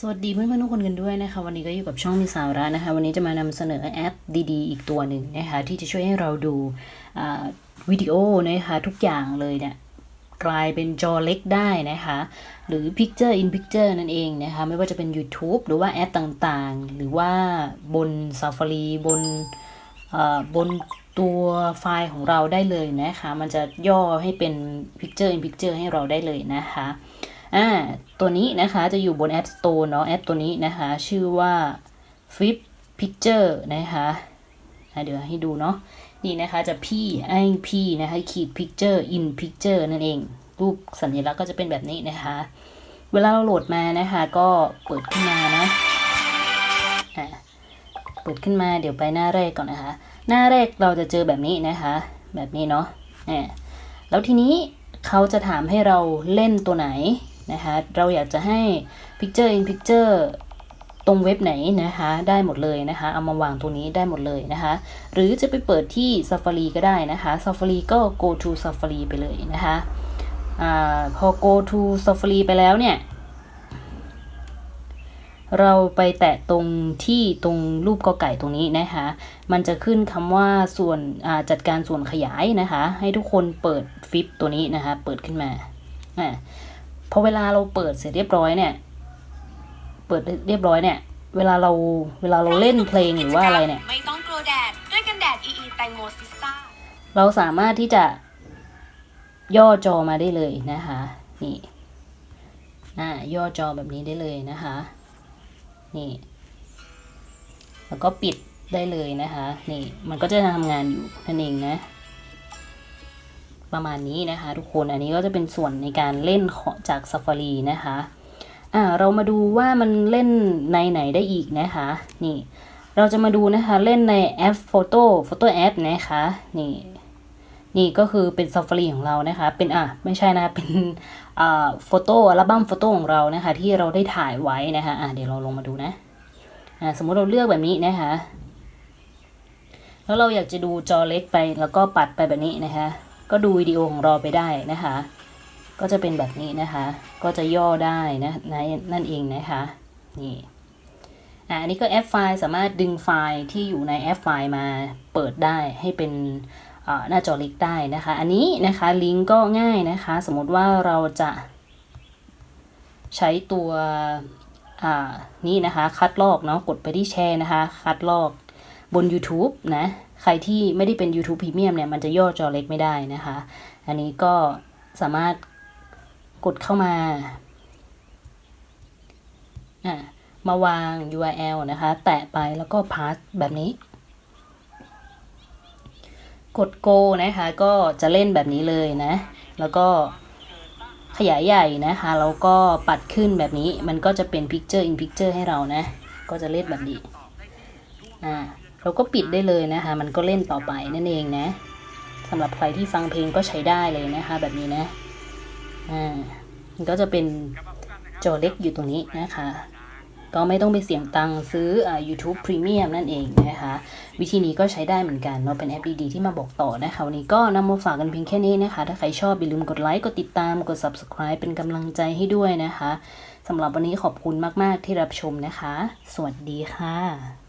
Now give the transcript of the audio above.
สวัสดีเพื่อนๆทุกคนกันด้วยนะคะ วันนี้ก็อยู่กับช่องมีสาระนะคะ วันนี้จะมานำเสนอแอปดีๆ อีกตัวหนึ่งนะคะที่จะช่วยให้เราดูวิดีโอนะคะทุกอย่างเลยเนี่ยกลายเป็นจอเล็กได้นะคะ หรือ Picture in Picture นั่นเองนะคะ ไม่ว่าจะเป็น YouTube หรือว่าแอปต่างๆ หรือว่าบน Safari บนบนตัวไฟล์ของเราได้เลยนะคะ มันจะย่อให้เป็น Picture in Picture ให้เราได้เลยนะคะอ่า ตัวนี้นะคะจะอยู่บน App Store เนาะแอปตัวนี้นะคะชื่อว่า Flip Picture นะคะเดี๋ยวให้ดูเนาะนี่นะคะจะพี่ไอพีนะคะขีด Picture in Picture นั่นเอง รูปสัญลักษณ์ก็จะเป็นแบบนี้นะคะ เวลาเราโหลดมานะคะก็เปิดขึ้นมานะอะเปิดขึ้นมาเดี๋ยวไปหน้าแรกก่อนนะคะ หน้าแรกเราจะเจอแบบนี้นะคะ แบบนี้เนาะอะแล้วทีนี้เขาจะถามให้เราเล่นตัวไหน นะคะเราอยากจะให้ Picture in Picture ตรงเว็บไหนนะคะได้หมดเลยนะคะเอามาวางตรงนี้ได้หมดเลยนะคะ หรือจะไปเปิดที่ Safari ก็ได้นะคะ Safari ก็ go to Safari ไปเลยนะคะอาพอ go to Safari ไปแล้วเนี่ยเราไปแตะตรงที่ตรงรูปกอไก่ตรงนี้นะคะ มันจะขึ้นคำว่าส่วนจัดการส่วนขยายนะคะ ให้ทุกคนเปิดฟิปตัวนี้นะคะ เปิดขึ้นมาอ่า พอเวลาเราเปิดเสร็จเรียบร้อยเนี่ย เปิดเรียบร้อยเนี่ย เวลาเราเวลาเราเล่นเพลงหรือว่าอะไรเนี่ย ไม่ต้องกลัวแดดด้วยกันแดด EE แตงโมซิสต้าเราสามารถที่จะย่อจอมาได้เลยนะคะ นี่อ่าย่อจอแบบนี้ได้เลยนะคะ นี่ แล้วก็ปิดได้เลยนะคะ นี่ มันก็จะทำงานอยู่นั่นเองนะ ประมาณนี้นะคะทุกคนอันนี้ก็จะเป็นส่วนในการเล่นของจาก Safari นะคะอ่าเรามาดูว่ามันเล่นในไหนได้อีกนะคะนี่เราจะมาดูนะคะเล่นในแอป Photo Photo App นะคะนี่นี่ก็คือเป็น Safari ของเรานะคะเป็นอะไม่ใช่นะเป็นอ่าโฟโต้อัลบั้มโฟโต้ของเรานะคะที่เราได้ถ่ายไว้นะคะอะเดี๋ยวเราลงมาดูนะอ่าสมมุติเราเลือกแบบนี้นะคะแล้วเราอยากจะดูจอเล็กไปแล้วก็ปัดไปแบบนี้นะคะ ก็ดูวิดีโอของเราไปได้นะคะ ก็จะเป็นแบบนี้นะคะ ก็จะย่อได้นะนะนั่นเองนะคะนี่อ่าอันนี้ก็แอปไฟล์สามารถดึงไฟล์ที่อยู่ในแอปไฟล์มาเปิดได้ให้เป็นหน้าจอเล็กได้นะคะ อันนี้นะคะลิงก์ก็ง่ายนะคะ สมมติว่าเราจะใช้ตัวอ่านี่นะคะ คัดลอกเนาะกดไปที่แชร์นะคะ คัดลอกบน YouTube นะ ใครที่ไม่ได้เป็น YouTube Premium เนี่ย มันจะย่อจอเล็กไม่ได้นะคะ อันนี้ก็สามารถกดเข้ามาอ่ามาวาง URL นะคะ แตะไปแล้วก็พาสแบบนี้ กด go นะคะ ก็จะเล่นแบบนี้เลยนะ แล้วก็ขยายใหญ่นะคะ แล้วก็ปัดขึ้นแบบนี้ มันก็จะเป็น picture in picture ให้เรานะ ก็จะเล่นแบบนี้ อ่า เราก็ปิดได้เลยนะคะ มันก็เล่นต่อไปนั่นเองนะสำหรับใครที่ฟังเพลงก็ใช้ได้เลยนะคะ แบบนี้นะอ่ามันก็จะเป็นจอเล็กอยู่ตรงนี้นะคะ ก็ไม่ต้องไปเสี่ยงตังค์ซื้ออ่า YouTube Premium นั่นเองนะคะ วิธีนี้ก็ใช้ได้เหมือนกันเนาะเป็นแอปดีๆที่มาบอกต่อนะคะ วันนี้ก็นำมาฝากกันเพียงแค่นี้นะคะ ถ้าใครชอบอย่าลืมกดไลค์ กดติดตาม กด Subscribe เป็นกำลังใจให้ด้วยนะคะสำหรับวันนี้ขอบคุณมากๆที่รับชมนะคะ สวัสดีค่ะ